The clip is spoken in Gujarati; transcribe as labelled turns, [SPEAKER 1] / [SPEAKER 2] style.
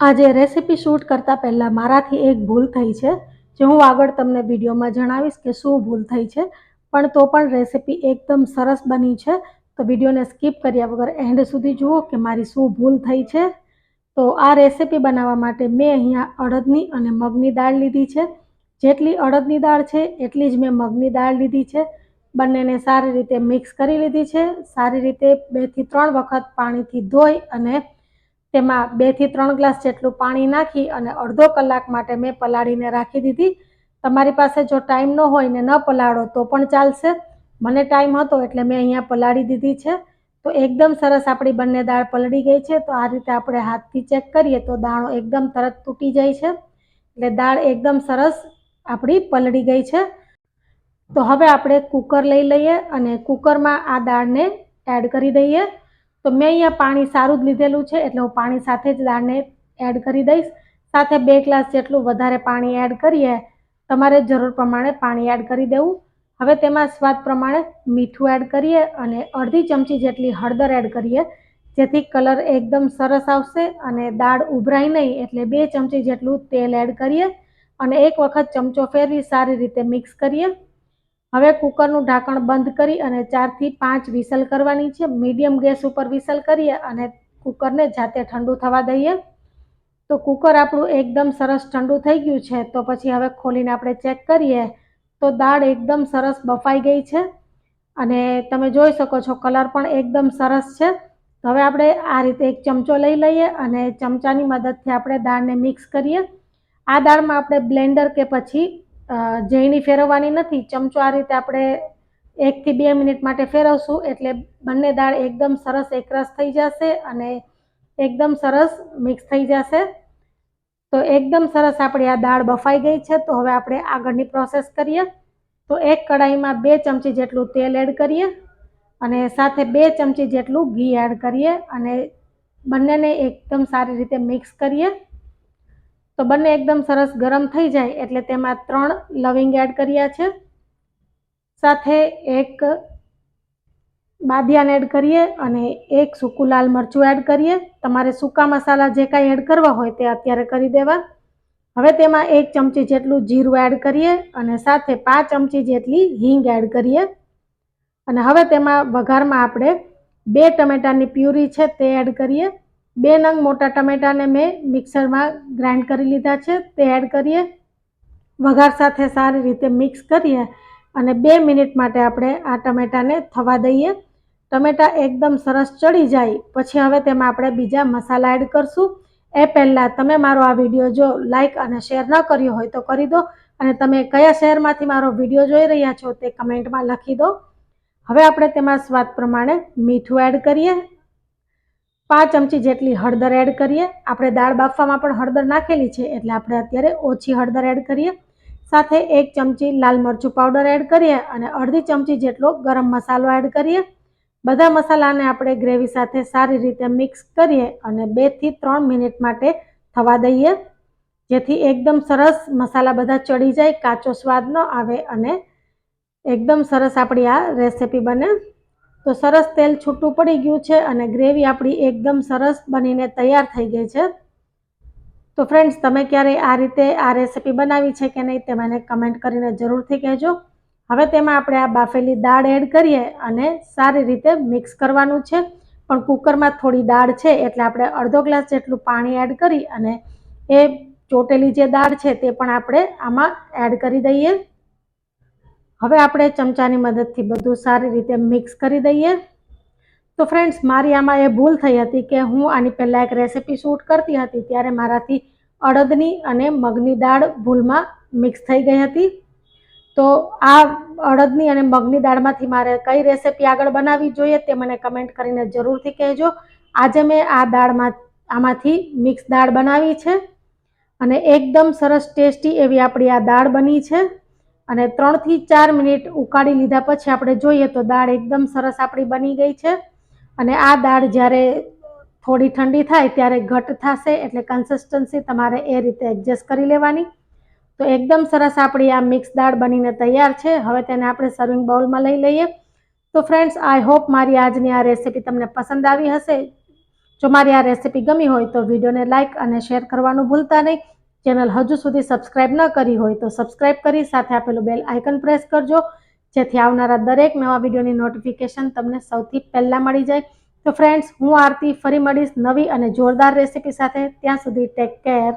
[SPEAKER 1] આજે રેસીપી શૂટ કરતાં પહેલાં મારાથી એક ભૂલ થઈ છે, જે હું આગળ તમને વિડીયોમાં જણાવીશ કે શું ભૂલ થઈ છે, પણ તો પણ રેસીપી એકદમ સરસ બની છે. તો વિડીયોને સ્કીપ કર્યા વગર એન્ડ સુધી જુઓ કે મારી શું ભૂલ થઈ છે. તો આ રેસીપી બનાવવા માટે મેં અહીંયા અડદની અને મગની દાળ લીધી છે. જેટલી અડદની દાળ છે, એટલી જ મેં મગની દાળ લીધી છે. બંનેને સારી રીતે મિક્સ કરી લીધી છે. સારી રીતે બેથી ત્રણ વખત પાણીથી ધોઈ અને તેમાં બેથી ત્રણ ગ્લાસ જેટલું પાણી નાખી અને અડધો કલાક માટે મેં પલાળીને રાખી દીધી. તમારી પાસે જો ટાઈમ ન હોય ને ન પલાળો તો પણ ચાલશે. મને ટાઈમ હતો એટલે મેં અહીંયા પલાળી દીધી છે. તો એકદમ સરસ આપણી બંને દાળ પલળી ગઈ છે. તો આ રીતે આપણે હાથથી ચેક કરીએ તો દાણો એકદમ તરત તૂટી જાય છે. એટલે દાળ એકદમ સરસ આપણી પલળી ગઈ છે. તો હવે આપણે કુકર લઈ લઈએ અને કુકરમાં આ દાળને એડ કરી દઈએ. તો મેં અહીંયા પાણી સારું જ લીધેલું છે એટલે હું પાણી સાથે જ દાળને એડ કરી દઈશ. સાથે બે ગ્લાસ જેટલું વધારે પાણી એડ કરીએ, તમારે જરૂર પ્રમાણે પાણી એડ કરી દેવું. હવે તેમાં સ્વાદ પ્રમાણે મીઠું એડ કરીએ અને અડધી ચમચી જેટલી હળદર એડ કરીએ, જેથી કલર એકદમ સરસ આવશે અને દાળ ઉભરાય નહીં એટલે બે ચમચી જેટલું તેલ એડ કરીએ અને એક વખત ચમચો ફેરવી સારી રીતે મિક્સ કરીએ. હવે કુકરનું ઢાંકણ બંધ કરી અને ચારથી પાંચ વિસલ કરવાની છે. મીડિયમ ગેસ ઉપર વિસલ કરીએ અને કુકરને જાતે ઠંડુ થવા દઈએ. તો કુકર આપણું એકદમ સરસ ઠંડુ થઈ ગયું છે. તો પછી હવે ખોલીને આપણે ચેક કરીએ. તો દાળ એકદમ સરસ બફાઈ ગઈ છે. અને તમે જોઈ શકો છો કલર પણ એકદમ સરસ છે. હવે આપણે આ રીતે એક ચમચો લઈ લઈએ અને ચમચાની મદદથી આપણે દાળને મિક્સ કરીએ. આ દાળમાં આપણે બ્લેન્ડર કે પછી ઝેણી ફેરવવાની નથી. ચમચો આ રીતે આપણે એકથી બે મિનિટ માટે ફેરવશું એટલે બંને દાળ એકદમ સરસ એકરસ થઈ જશે અને એકદમ સરસ મિક્સ થઈ જશે. તો એકદમ સરસ આપણી આ દાળ બફાઈ ગઈ છે. તો હવે આપણે આગળની પ્રોસેસ કરીએ. તો એક કડાઈમાં બે ચમચી જેટલું તેલ એડ કરીએ અને સાથે બે ચમચી જેટલું ઘી એડ કરીએ અને બંનેને એકદમ સારી રીતે મિક્સ કરીએ. તો બંને એકદમ સરસ ગરમ થઈ જાય એટલે તેમાં ત્રણ લવિંગ એડ કર્યા છે. સાથે એક બાદિયાન એડ કરીએ અને એક સૂકું લાલ મરચું એડ કરીએ. તમારે સૂકા મસાલા જે કાંઈ એડ કરવા હોય તે અત્યારે કરી દેવા. હવે તેમાં એક ચમચી જેટલું જીરું એડ કરીએ અને સાથે પાંચ ચમચી જેટલી હિંગ એડ કરીએ. અને હવે તેમાં વઘારમાં આપણે બે ટમેટાની પ્યુરી છે તે એડ કરીએ. બે નંગ મોટા ટમેટાને મેં મિક્સરમાં ગ્રાઇન્ડ કરી લીધા છે. તે એડ કરીએ. વઘાર સાથે સારી રીતે મિક્સ કરીએ અને બે મિનિટ માટે આપણે આ ટમેટાને થવા દઈએ. ટમેટા એકદમ સરસ ચડી જાય. પછી હવે તેમાં આપણે બીજા મસાલા એડ કરશું. એ પહેલાં તમે મારો આ વીડિયો જો લાઇક અને શેર ન કર્યો હોય તો કરી દો અને તમે કયા શહેરમાંથી મારો વીડિયો જોઈ રહ્યા છો તે કમેન્ટમાં લખી દો. હવે આપણે તેમાં સ્વાદ પ્રમાણે મીઠું એડ કરીએ. પાંચ ચમચી જેટલી હળદર એડ કરીએ. આપણે દાળ બાફવામાં પણ હળદર નાખેલી છે, એટલે આપણે અત્યારે ઓછી હળદર એડ કરીએ. સાથે એક ચમચી લાલ મરચું પાવડર એડ કરીએ અને અડધી ચમચી જેટલો ગરમ મસાલો એડ કરીએ. બધા મસાલાને આપણે ગ્રેવી સાથે સારી રીતે મિક્સ કરીએ અને બેથી ત્રણ મિનિટ માટે થવા દઈએ. જેથી એકદમ સરસ મસાલા બધા ચડી જાય, કાચો સ્વાદ ન આવે અને એકદમ સરસ આપણી આ રેસીપી બને. તો સરસ તેલ છૂટું પડી ગયું છે અને ગ્રેવી આપણી એકદમ સરસ બનીને તૈયાર થઈ ગઈ છે. તો ફ્રેન્ડ્સ તમે ક્યારેય આ રીતે આ રેસીપી બનાવી છે કે નહીં તે મને કમેન્ટ કરીને જરૂરથી કહેજો. હવે તેમાં આપણે આ બાફેલી દાળ એડ કરીએ અને સારી રીતે મિક્સ કરવાનું છે. પણ કુકરમાં થોડી દાળ છે એટલે આપણે અડધો ગ્લાસ જેટલું પાણી એડ કરી અને એ ચોટેલી જે દાળ છે તે પણ આપણે આમાં એડ કરી દઈએ. હવે આપણે ચમચાની મદદથી બધું સારી રીતે મિક્સ કરી દઈએ. તો ફ્રેન્ડ્સ મારી આમાં એ ભૂલ થઈ હતી કે હું આની પહેલાં એક રેસીપી શૂટ કરતી હતી, ત્યારે મારાથી અડદની અને મગની દાળ ભૂલમાં મિક્સ થઈ ગઈ હતી. તો આ અડદની અને મગની દાળમાંથી મારે કઈ રેસીપી આગળ બનાવવી જોઈએ તે મને કમેન્ટ કરીને જરૂરથી કહેજો. આજે મેં આ દાળમાં આમાંથી મિક્સ દાળ બનાવી છે અને એકદમ સરસ ટેસ્ટી એવી આપણી આ દાળ બની છે. અને ત્રણથી ચાર મિનિટ ઉકાળી લીધા પછી આપણે જોઈએ તો દાળ એકદમ સરસ આપણી બની ગઈ છે. અને આ દાળ જ્યારે થોડી ઠંડી થાય ત્યારે ઘટ થશે એટલે કન્સિસ્ટન્સી તમારે એ રીતે એડજસ્ટ કરી લેવાની. તો એકદમ સરસ આપણી આ મિક્સ દાળ બનીને તૈયાર છે. હવે તેને આપણે સર્વિંગ બાઉલમાં લઈ લઈએ. તો ફ્રેન્ડ્સ આઈ હોપ મારી આજની આ રેસીપી તમને પસંદ આવી હશે. જો મારી આ રેસીપી ગમી હોય તો વિડીયોને લાઇક અને શેર કરવાનું ભૂલતા નહીં. ચેનલ હજુ સુધી સબસ્ક્રાઇબ ન કરી હોય તો સબસ્ક્રાઇબ કરી સાથે આપેલું બેલ આઇકન પ્રેસ કરજો. જેથી આવનારા દરેક નવા વિડીયોની નોટિફિકેશન તમને સૌથી પહેલાં મળી જાય. તો ફ્રેન્ડ્સ હું આરતી ફરી મળીશ નવી અને જોરદાર રેસીપી સાથે. ત્યાં સુધી ટેક કેર